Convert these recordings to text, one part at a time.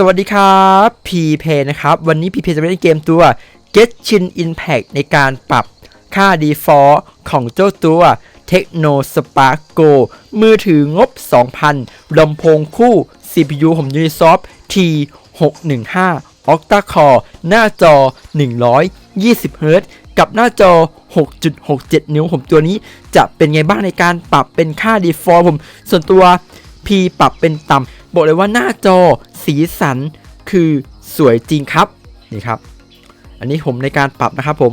สวัสดีครับพีเพนะครับ วันนี้พีเพจะมาเล่นเกมตัว Get Chin Impact ในการปรับค่า default ของเจ้าตัว Techno Spark Go มือถืองบ 2,000ลำโพงคู่ CPU ของ Unisoft T615 Octa Core หน้าจอ 120 Hz กับหน้าจอ 6.67 นิ้วผมตัวนี้จะเป็นไงบ้างในการปรับเป็นค่า default ผม ส่วนตัว P ปรับเป็นต่ำ บอกเลยว่าหน้าจอสีสันคือสวยจริงครับนี่ครับ อันนี้ผมในการปรับนะครับผม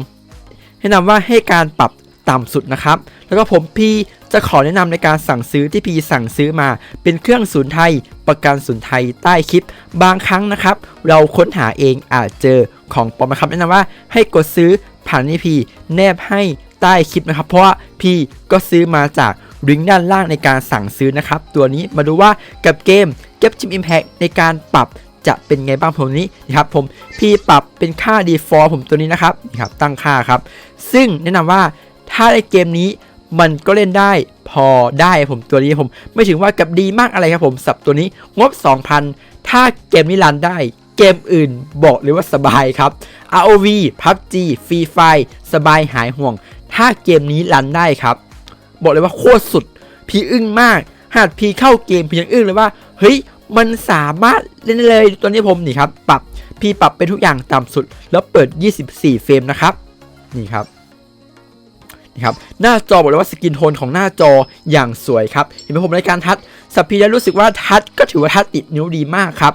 แนะนำว่าให้การปรับต่ำสุดนะครับ แล้วก็ผมพี่จะขอแนะนำในการสั่งซื้อที่พี่สั่งซื้อมา เป็นเครื่องศูนย์ไทย ประกันศูนย์ไทยใต้คลิป บางครั้งนะครับ เราค้นหาเองอาจเจอของปลอมนะครับแนะนำว่าให้กดซื้อผ่านนี่พี่แนบให้ใต้คลิปนะครับ เพราะว่าพี่ก็ซื้อมาจากลิงก์ด้านล่างในการสั่งซื้อนะครับ ตัวนี้มาดูว่ากับเกม Get Chim Impact ในการปรับจะเป็นไงบ้างผมนี้นะครับผมพีปรับเป็นค่า default ผมตัวนี้นะครับนี่ครับ ตั้งค่าครับ ซึ่งแนะนำว่าถ้าในเกมนี้มันก็เล่นได้พอได้ผมตัวนี้ผม ไม่ถึงว่ากับดีมากอะไรครับผมสับตัวนี้งบ 2,000 ถ้าเกมนี้รันได้เกมอื่นบอกเลยว่าสบายครับ ROV PUBG Free Fire สบายหายห่วง ถ้าเกมนี้รันได้ครับ บอกเลยว่าโคตรสุด พีอึ้งมาก หากพีเข้าเกมพียังอึ้งเลยว่า เฮ้ยมันสามารถเล่นเลยตัวนี้ผมนี่ครับปรับพีปรับเป็นทุกอย่างต่ำสุด แล้วเปิด 24 เฟรมนะครับนี่ครับนี่ครับหน้าจอบอกเลยว่าสกินโทนของหน้าจออย่างสวยครับเห็นไหมผมในการทัชสับพีแล้วรู้สึกว่าทัชก็ถือว่าทัชติดนิ้วดีมากครับ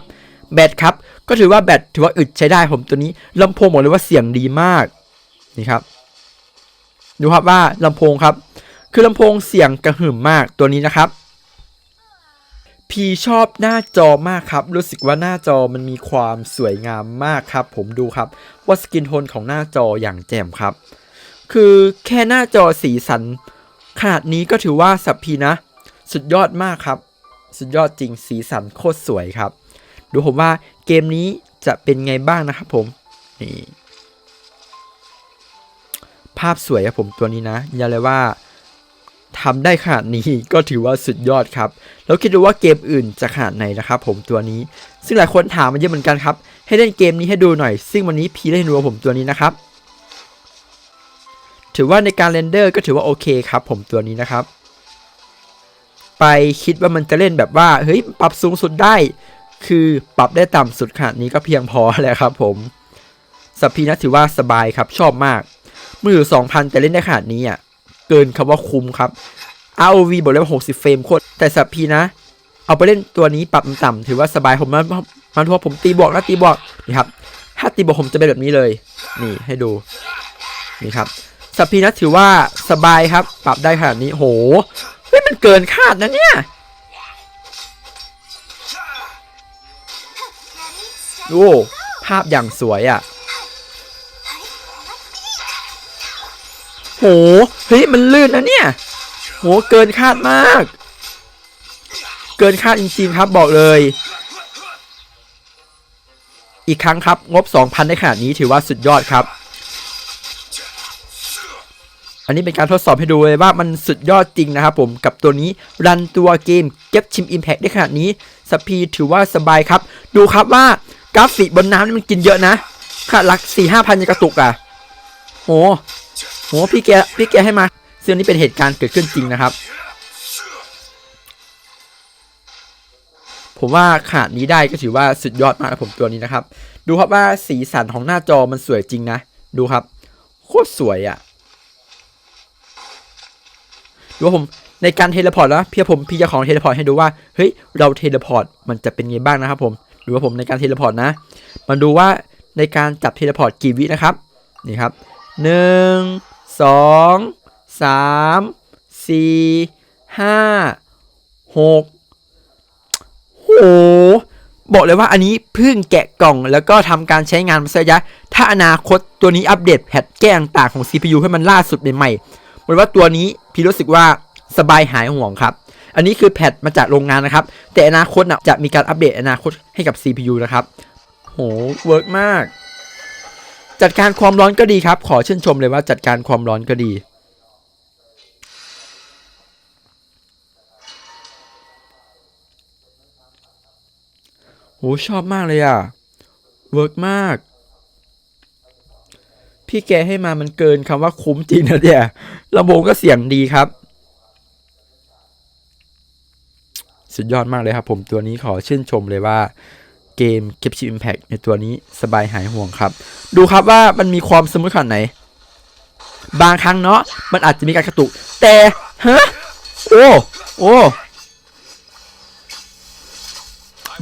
แบตครับก็ถือว่าแบตถือว่าอึดใช้ได้ผมตัวนี้ลำโพงบอกเลยว่าเสียงดีมากนี่ครับดูครับว่าลำโพงครับ คือลำโพงเสียงกระหึ่มมากตัวนี้นะครับ พีชอบหน้าจอมากครับ รู้สึกว่าหน้าจอมันมีความสวยงามมากครับ ผมดูครับ ว่าสกินโทนของหน้าจออย่างแจ่มครับ คือแค่หน้าจอสีสัน ขนาดนี้ก็ถือว่าสับพีนะ สุดยอดมากครับ สุดยอดจริงสีสันโคตรสวยครับ ดูผมว่าเกมนี้จะเป็นไงบ้างนะครับผมนี่ภาพสวยครับผมตัวนี้นะอย่าเลยว่า ทำได้ขนาดนี้ก็ถือว่าสุดยอดครับ แล้วคิดดูว่าเกมอื่นจะขนาดไหนนะครับผมตัวนี้ ซึ่งหลายคนถามมาเยอะเหมือนกันครับ ให้เล่นเกมนี้ให้ดูหน่อย ซึ่งวันนี้พีได้ให้ดูผมตัวนี้นะครับ ถือว่าในการเรนเดอร์ก็ถือว่าโอเคครับผมตัวนี้นะครับ ไปคิดว่ามันจะเล่นแบบว่า เฮ้ย ปรับสูงสุดได้ คือปรับได้ต่ำสุดขนาดนี้ก็เพียงพอแล้วครับผมสัพพีนะถือว่าสบายครับชอบมากมือ2,000แต่เล่นได้ขนาดนี้อะ เกินคำว่าคุ้มครับ ROV บอกเลยว่า 60 เฟรมโคตร แต่สับพีนะ เอาไปเล่นตัวนี้ปรับต่ำถือว่าสบายผมมันมันทั่วผมตีบวกนะตีบวกนี่ครับ ถ้าตีบวกผมจะเป็นแบบนี้เลย นี่ให้ดู นี่ครับสับพีนะถือว่าสบายครับ ปรับได้ขนาดนี้โหเฮ้ยมันเกินคาดนะเนี่ย ดูภาพอย่างสวยอะ โห เฮ้ย มันลื่นนะเนี่ย โห เกินคาดมาก เกินคาดจริงๆครับบอกเลย อีกครั้งครับ งบ 2,000ได้ขนาดนี้ถือว่าสุดยอดครับ อันนี้เป็นการทดสอบให้ดูเลยว่ามันสุดยอดจริงนะครับผม กับตัวนี้ รันตัวเกมเก็บชิม Impact ได้ขนาดนี้สปีถือว่าสบายครับ ดูครับว่ากราฟิกบนน้ำนี่มันกินเยอะนะค่าหลัก4 5พันยังกระตุกอะ โห โหพี่แกพี่แกให้มาซึ่งนี้เป็นเหตุการณ์เกิดขึ้นจริงนะครับ ผมว่าขนาดนี้ได้ก็ถือว่าสุดยอดมากนะผมตัวนี้นะครับ ดูครับว่าสีสันของหน้าจอมันสวยจริงนะ ดูครับ โคตรสวยอะ่ะ ดูว่าผมในการเทเลพอร์ตแล้วพี่ผมพี่จะของเทเลพอร์ตให้ดูว่าเฮ้ยเราเทเลพอร์ตมันจะเป็นไงบ้างนะครับผมดูว่าผมในการเทเลพอร์ตนะมาดูว่าในการจับเทเลพอร์ตกี่วินะครับนี่ครับหนึ่ง สองสามสี่ห้าหกโห บอกเลยว่าอันนี้เพิ่งแกะกล่องแล้วก็ทำการใช้งานมาสักระยะ ถ้าอนาคตตัวนี้อัปเดตแพทแก้ต่างๆของ CPU ให้มันล่าสุดใหม่ๆบอกว่าตัวนี้พี่รู้สึกว่าสบายหายห่วงครับ อันนี้คือแพทมาจากโรงงานนะครับ แต่อนาคตนะจะมีการอัปเดตอนาคตให้กับ CPU นะครับ โห เวิร์กมาก จัดการความร้อนก็ดีครับ ขอชื่นชมเลยว่าจัดการความร้อนก็ดีโหชอบมากเลยอะ เวิร์กมาก พี่แกให้มามันเกินคำว่าคุ้มจริงนะเนี่ยลำโพงก็เสียงดีครับ สุดยอดมากเลยครับผมตัวนี้ขอชื่นชมเลยว่า เกม c a p t u r e Impact ในตัวนี้สบายหายห่วงครับ ดูครับว่ามันมีความสมูทขนาดไหน บางครั้งเนาะมันอาจจะมีการกระตุก แต่ฮะโอ้โอ้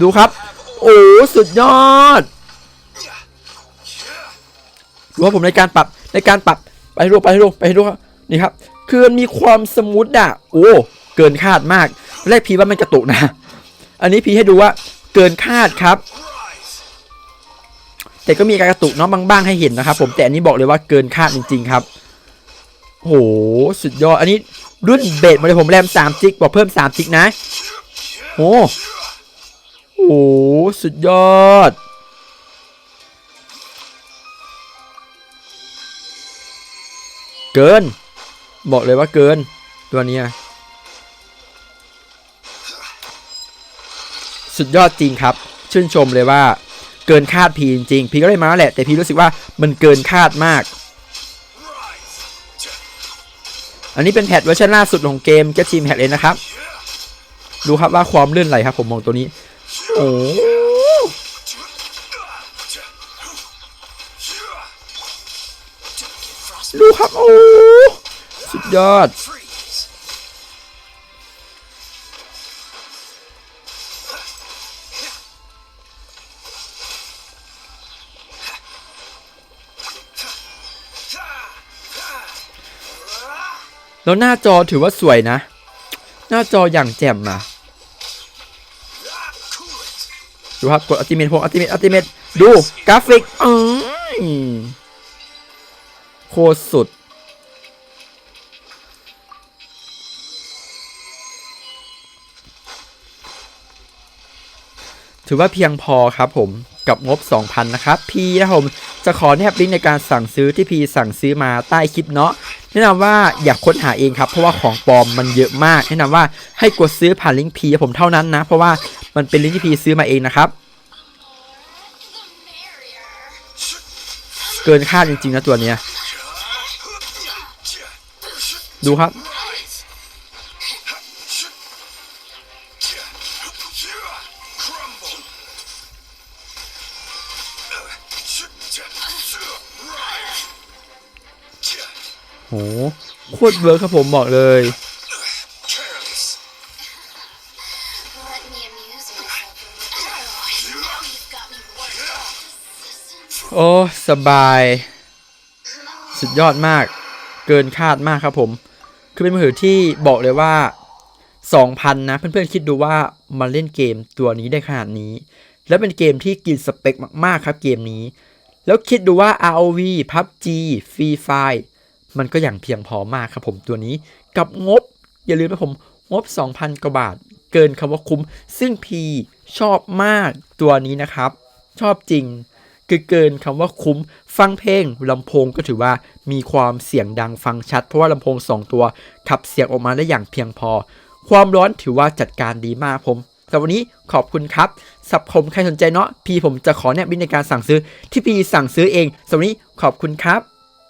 ดูครับ โอ้สุดยอดดูว่าผมในการปรับในการปรับไปให้ดูไปให้ดูไปให้ดูนี่ครับ คือมันมีความสมูทอะโอ้เกินคาดมากแรกพีว่ามันกระตุกนะ อันนี้พีให้ดูว่า เกินคาดครับ แต่ก็มีการกระตุกเนาะบางๆให้เห็นนะครับ ผมแต่อันนี้บอกเลยว่าเกินคาดจริง ๆครับโหสุดยอด อันนี้รุ่นเบสมาเลยผมแรม3จิกบอกเพิ่ม3จิกนะโอ้โหสุดยอดเกิน บอกเลยว่าเกิน ตัวเนี้ สุดยอดจริงครับ ชื่นชมเลยว่าเกินคาดพีจริง พีก็ได้มาแหละ แต่พีรู้สึกว่ามันเกินคาดมาก อันนี้เป็นแพทเวอร์ชันล่าสุดของเกม Get Team Hack เลยนะครับ ดูครับว่าความลื่นไหลครับ ผมมองตัวนี้ โอ้ดูครับ โอ้ สุดยอด แล้วหน้าจอถือว่าสวยนะ หน้าจออย่างแจ่มอะดูครับกดอัติเมตพงอัติเมตอัติเมตดูกราฟิกอืมโคตรสุด ถือว่าเพียงพอครับผมกับงบ 2,000 นะครับ พีนะผม จะขอแนบลิงก์ในการสั่งซื้อที่พีสั่งซื้อมาใต้คลิปเนาะ แนะนำว่าอยากค้นหาเองครับ เพราะว่าของปลอมมันเยอะมาก แนะนำว่าให้กดซื้อผ่านลิงก์พีผมเท่านั้นนะ เพราะว่ามันเป็นลิงก์ที่พีซื้อมาเองนะครับ เกินคาดจริงๆนะตัวเนี้ย ดูครับ โหโคตรเวิร์คครับผมบอกเลยโอ้สบาย สุดยอดมาก เกินคาดมากครับผม คือเป็นมือถือที่บอกเลยว่า 2,000 นะ เพื่อนๆคิดดูว่ามาเล่นเกมตัวนี้ได้ขนาดนี้ แล้วเป็นเกมที่กินสเปคมากๆครับเกมนี้ แล้วคิดดูว่า ROV PUBG Free Fire มันก็อย่างเพียงพอมากครับผมตัวนี้กับงบ อย่าลืมนะผมงบ 2,000 กว่าบาท เกินคำว่าคุ้ม ซึ่งพีชอบมากตัวนี้นะครับ ชอบจริง คือเกินคำว่าคุ้ม ฟังเพลงลำโพงก็ถือว่ามีความเสียงดังฟังชัด เพราะว่าลำโพง 2 ตัวขับเสียงออกมาได้อย่างเพียงพอ ความร้อนถือว่าจัดการดีมากผมแต่วันนี้ขอบคุณครับสับผมใครสนใจเนาะพี่ผมจะขอแนะนำในการสั่งซื้อที่พี่สั่งซื้อเองสำหรับวันนี้ขอบคุณครับ